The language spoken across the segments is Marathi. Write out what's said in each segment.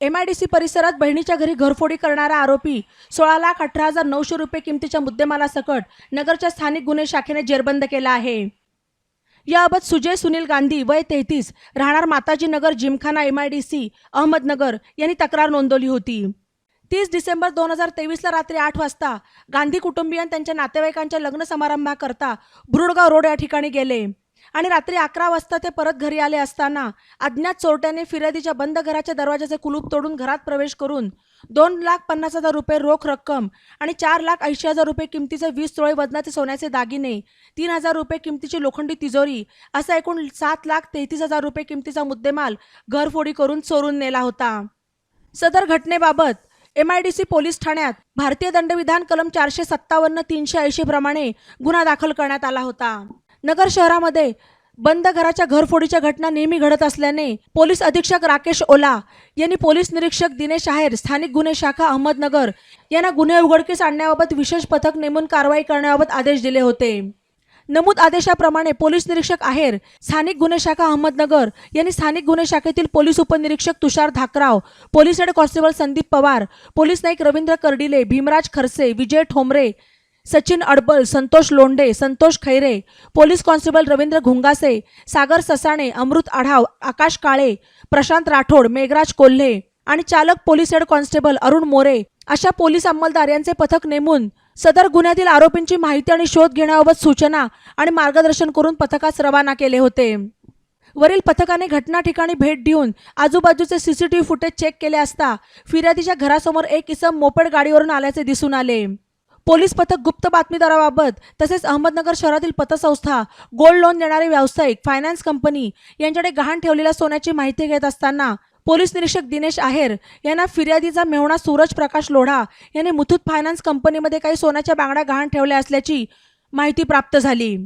एमआयडीसी परिसरात बहिणीच्या घरी घरफोडी करणारा आरोपी सोळा लाख अठरा हजार नऊशे रुपये किमतीच्या मुद्देमालासकट नगरच्या स्थानिक गुन्हे शाखेने जेरबंद केला आहे. याबाबत सुजय सुनील गांधी वय तेहतीस राहणार माताजी नगर जिमखाना एमआयडीसी अहमदनगर यांनी तक्रार नोंदवली होती. तीस डिसेंबर दोन हजार तेवीसला रात्री आठ वाजता गांधी कुटुंबियां त्यांच्या नातेवाईकांच्या लग्न समारंभाकरता भ्रुडगाव रोड या ठिकाणी गेले. आणि रात्री अकरा वाजता ते परत घरी आले असताना अज्ञात चोरट्याने फिर्यादीच्या बंद घराच्या दरवाजाचे कुलूप तोडून घरात प्रवेश करून दोन लाख पन्नास हजार रुपये रोख रक्कम आणि चार लाख ऐंशी हजार रुपये किमतीचे वीस तोळे वजनाचे सोन्याचे दागिने तीन हजार रुपये किमतीची लोखंडी तिजोरी असा एकूण सात लाख तेहतीस हजार रुपये किमतीचा मुद्देमाल घरफोडी करून चोरून नेला होता. सदर घटनेबाबत एमआयडीसी पोलीस ठाण्यात भारतीय दंडविधान कलम चारशे सत्तावन्न तीनशे ऐंशी प्रमाणे गुन्हा दाखल करण्यात आला होता. नगर शहरामध्ये बंद घराच्या घरफोडीच्या घटना नेहमी घडत असल्याने पोलीस अधीक्षक राकेश ओला यांनी पोलीस निरीक्षक दिनेश आहेर स्थानिक गुन्हे शाखा अहमदनगर यांना गुन्हे उघडकीस आणण्याबाबत विशेष पथक नेमून कारवाई करण्याबाबत आदेश दिले होते. नमूद आदेशाप्रमाणे पोलीस निरीक्षक आहेर स्थानिक गुन्हे शाखा अहमदनगर यांनी स्थानिक गुन्हे शाखेतील पोलीस उपनिरीक्षक Tushar Dhakrao police head constable Sandeep Pawar police Naik Ravindra Kardile Bhimraj Kharse Vijay Thombare Sachin Adbal Santosh Londhe Santosh Khaire police constable Ravindra Ghungase Sagar Sasane Amrut Adhav Akash Kale Prashant Rathod Meghraj Kolhe आणि चालक police head constable Arun More अशा पोलीस अंमलदार यांचे पथक नेमून सदर गुन्ह्यातील आरोपींची माहिती आणि शोध घेण्याबाबत सूचना आणि मार्गदर्शन करून पथकास रवाना केले होते. वरील पथकाने घटना ठिकाणी भेट देऊन आजूबाजूचे सीसीटीव्ही फुटेज चेक केले असता फिर्यादीच्या घरासमोर एक इसम मोपेड गाडीवरून आल्याचे दिसून आले. पोलीस पथक गुप्त बातमीदाराबाबत तसेच अहमदनगर शहरातील पतसंस्था गोल्ड लोन देणारे व्यावसायिक फायनान्स कंपनी यांच्याकडे गहाण ठेवलेल्या सोन्याची माहिती घेत असताना पोलीस निरीक्षक दिनेश आहेर यांना फिर्यादीचा मेहणा सूरज प्रकाश लोढा यांनी मुथूत फायनान्स कंपनीमध्ये काही सोन्याच्या बांगड्या गहाण ठेवल्या असल्याची माहिती प्राप्त झाली.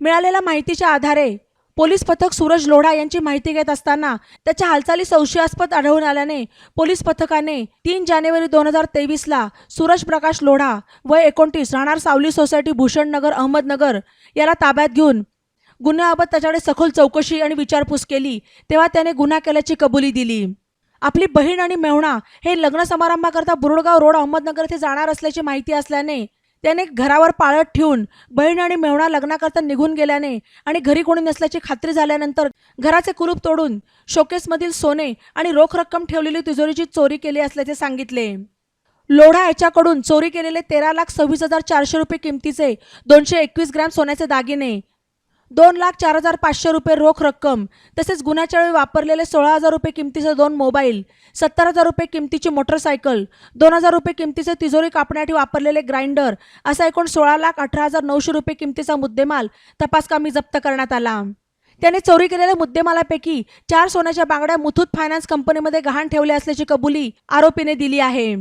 मिळालेल्या माहितीच्या आधारे पोलीस पथक सूरज लोढा यांची माहिती घेत असताना त्याच्या हालचाली संशयास्पद आढळून आल्याने पोलीस पथकाने तीन जानेवारी दोन हजार तेवीसला सूरज प्रकाश लोढा वय एकोणतीस राहणार सावली सोसायटी भूषणनगर अहमदनगर याला ताब्यात घेऊन गुन्ह्याबाबत त्याच्याकडे सखोल चौकशी आणि विचारपूस केली. तेव्हा त्याने गुन्हा केल्याची कबुली दिली. आपली बहीण आणि मेहुणा हे लग्न समारंभाकरता बुरुडगाव रोड अहमदनगर येथे जाणार असल्याची माहिती असल्याने त्याने घरावर पाळत ठेवून बहीण आणि मेवणा लग्नाकरता निघून गेल्याने आणि घरी कोणी नसल्याची खात्री झाल्यानंतर घराचे कुलूप तोडून शोकेसमधील सोने आणि रोख रक्कम ठेवलेली तिजोरीची चोरी केली असल्याचे सांगितले. लोढा याच्याकडून चोरी केलेले तेरा लाख सव्वीस हजार चारशे रुपये किमतीचे दोनशे एकवीस ग्रॅम सोन्याचे दागिने दोन लाख चार हजार पाचशे रुपये रोख रक्कम तसेच गुन्ह्याच्या वेळी वापरलेले सोळा हजार रुपये किमतीचे दोन मोबाईल सत्तर हजार रुपये किमतीची मोटरसायकल दोन हजार रुपये किमतीचे तिजोरी कापण्यासाठी वापरलेले ग्राइंडर असा एकूण सोळा लाख अठरा हजार नऊशे रुपये किमतीचा मुद्देमाल तपासकामी जप्त करण्यात आला. त्याने चोरी केलेल्या मुद्देमालापैकी चार सोन्याच्या बांगड्या मुथूत फायनान्स कंपनीमध्ये गहाण ठेवले असल्याची कबुली आरोपीने दिली आहे.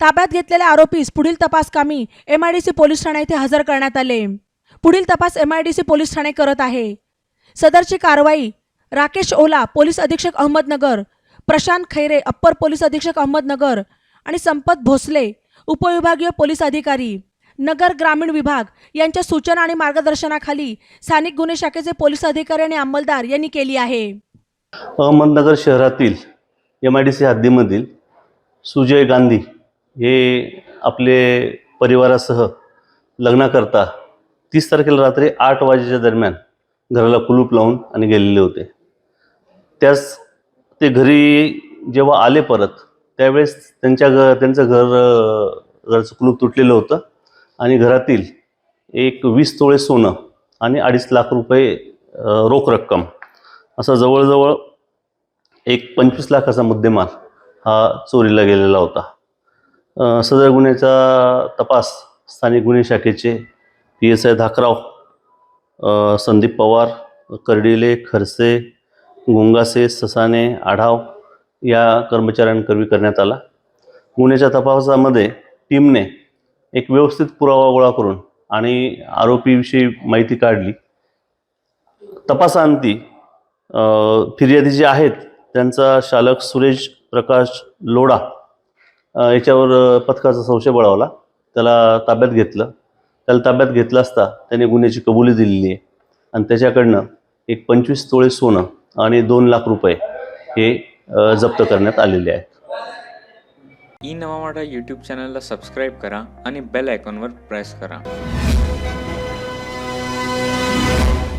ताब्यात घेतलेल्या आरोपीस पुढील तपासकामी एमआयडीसी पोलीस ठाणे येथे हजर करण्यात आले. पुढील तपास एमआयडीसी पोलीस ठाणे करत आहे. सदरची कारवाई राकेश ओला पोलीस अधीक्षक अहमदनगर प्रशांत खैरे अप्पर पोलीस अधीक्षक अहमदनगर आणि संपत भोसले उपविभागीय पोलीस अधिकारी नगर ग्रामीण विभाग यांच्या सूचना आणि मार्गदर्शनाखाली स्थानिक गुन्हे शाखेचे पोलीस अधिकारी आणि अंमलदार यांनी केली आहे. अहमदनगर शहरातील एम आय डी सी हद्दीमधील सुजय गांधी हे आपले परिवारासह लग्नाकरता तीस तारखेला रात्री आठ वाजेच्या दरम्यान घराला कुलूप लावून आणि गेलेले होते. त्यास ते घरी जेव्हा आले परत त्यावेळेस त्यांच्या घ त्यांचं घर घरचं कुलूप तुटलेलं होतं आणि घरातील एक वीस तोळे सोनं आणि अडीच लाख रुपये रोख रक्कम असं जवळजवळ एक पंचवीस लाखाचा मुद्देमाल हा चोरीला गेलेला होता. सदर गुन्ह्याचा तपास स्थानिक गुन्हे शाखेचे P S I Dhakrao Sandeep Pawar Kardile Kharse Gungase Sasane Adhav या कर्मचाऱ्यांकरवी करण्यात आला. गुन्ह्याच्या तपासामध्ये टीमने एक व्यवस्थित पुरावा गोळा करून आणि आरोपीविषयी माहिती काढली. तपासांती फिर्यादी जे आहेत त्यांचा शालक सुरेश प्रकाश लोढा याच्यावर पथकाचा संशय बळावला. त्याला ताब्यात घेतलं. त्याला ताब्यात घेतलं असता त्याने गुन्ह्याची कबुली दिलेली आहे. आणि त्याच्याकडनं एक पंचवीस तोळे सोनं आणि दोन लाख रुपये हे जप्त करण्यात आलेले आहेत. ई नवा यूट्यूब चॅनलला सबस्क्राईब करा आणि बेल आयकॉनवर प्रेस करा.